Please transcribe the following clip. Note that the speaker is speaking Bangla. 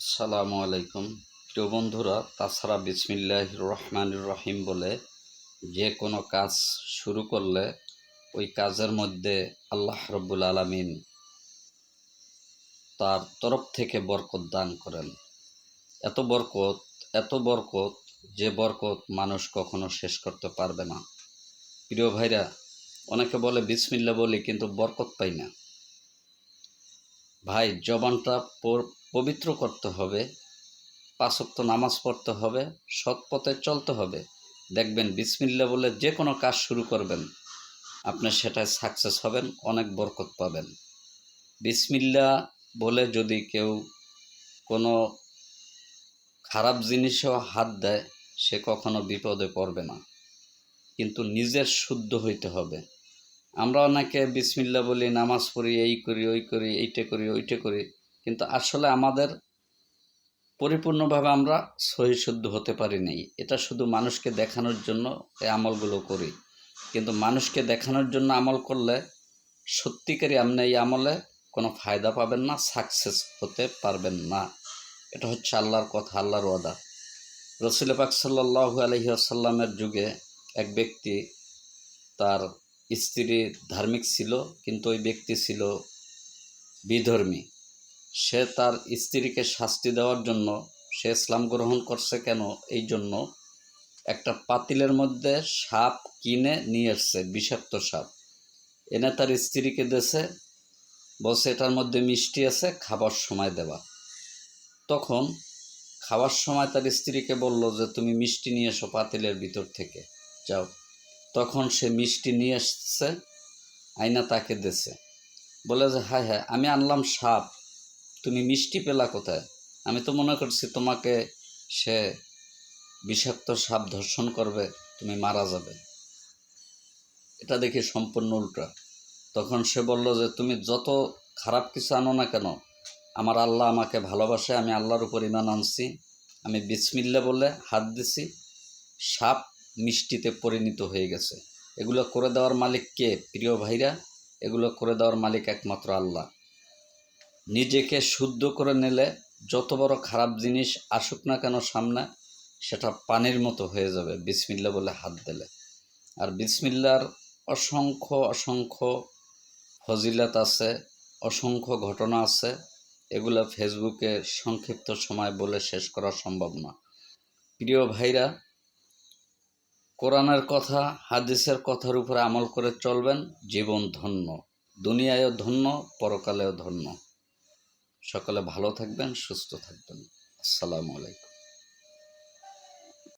সালামু আলাইকুম। প্রিয় বন্ধুরা, তাছাড়া বিসমিল্লাহ রহমান রহিম বলে যে কোনো কাজ শুরু করলে ওই কাজের মধ্যে আল্লাহ রব্বুল আলমিন তার তরফ থেকে বরকত দান করেন। এত বরকত এত বরকত যে বরকত মানুষ কখনো শেষ করতে পারবে না। প্রিয় ভাইরা, অনেকে বলে বিসমিল্লা বলি কিন্তু বরকত পাই না। ভাই, জবানটা পবিত্র করতে হবে, পাঁচক্ত নামাজ পড়তে হবে সৎ পথে চলতে হবে। দেখবেন বিসমিল্লা বলে যে কোনো কাজ শুরু করবেন, আপনি সেটায় সাকসেস হবেন, অনেক বরকত পাবেন। বিসমিল্লা বলে যদি কেউ কোনো খারাপ জিনিসেও হাত দেয়, সে কখনো বিপদে পড়বে না। কিন্তু নিজের শুদ্ধ হইতে হবে। আমরা অনেকে বিসমিল্লা বলি, নামাজ পড়ি, এই করি, ওই করি, এইটা করি, ওইটা করি। কিন্তু আসলে আমাদের পরিপূর্ণভাবে আমরা সহি শুদ্ধ হতে পারি নাই। এটা শুধু মানুষকে দেখানোর জন্য এই আমলগুলো করি। কিন্তু মানুষকে দেখানোর জন্য আমল করলে সত্যিকারই আপনি এই আমলে কোনো ফায়দা পাবেন না সাকসেস হতে পারবেন না। এটা হচ্ছে আল্লাহর কথা, আল্লাহর ওয়াদা। রসুল পাক সাল্লাহ আলহি আসাল্লামের যুগে এক ব্যক্তি তার স্ত্রী ধার্মিক ছিল, কিন্তু ওই ব্যক্তি ছিল বিধর্মী। সে তার স্ত্রীকে শাস্তি দেওয়ার জন্য, সে ইসলাম গ্রহণ করছে কেন? এই জন্য একটা পাতিলের মধ্যে সাপ কিনে নিয়ে এসছে, বিষাক্ত সাপ। এনে তার স্ত্রীকে দেশে বলছে, এটার মধ্যে মিষ্টি আছে, খাবার সময় দেওয়া তখন খাওয়ার সময় তার স্ত্রীকে বলল যে, তুমি মিষ্টি নিয়ে এসো পাতিলের ভিতর থেকে, যাও। তখন সে মিষ্টি নিয়ে এসছে, আয়না তাকে দেছে। বলে যে হ্যাঁ হ্যাঁ আমি আনলাম সাপ, তুমি মিষ্টি পেলা কোথায়? আমি তো মনে করছি তোমাকে সে বিষাক্ত সাপ ধর্ষণ করবে, তুমি মারা যাবে। এটা দেখি সম্পূর্ণ উল্টা। তখন সে বলল যে, তুমি যত খারাপ কিছু আনো না কেন, আমার আল্লাহ আমাকে ভালোবাসে, আমি আল্লাহর উপর ইমান আনছি, আমি বিসমিল্লা বলে হাত দিছি, সাপ মিষ্টিতে পরিণত হয়ে গেছে। এগুলো করে দেওয়ার মালিক কে? প্রিয় ভাইরা, এগুলো করে দেওয়ার মালিক একমাত্র আল্লাহ। নিজেকে শুদ্ধ করে নিলে যত বড় খারাপ জিনিস আসুক না কেন সামনে, সেটা পানির মতো হয়ে যাবে। বিসমিল্লা বলে হাত দিলে। আর বিসমিল্লার অসংখ্য অসংখ্য ফজিলত আছে, অসংখ্য ঘটনা আছে। এগুলো ফেসবুকে সংক্ষিপ্ত সময় বলে শেষ করা সম্ভব না। প্রিয় ভাইরা কোরআনের কথা, হাদিসের কথার উপরে আমল করে চলবেন, জীবন ধন্য। দুনিয়ায়ও ধন্য, পরকালেও ধন্য। সকলে ভালো থাকবেন, সুস্থ থাকবেন। আসসালামু আলাইকুম।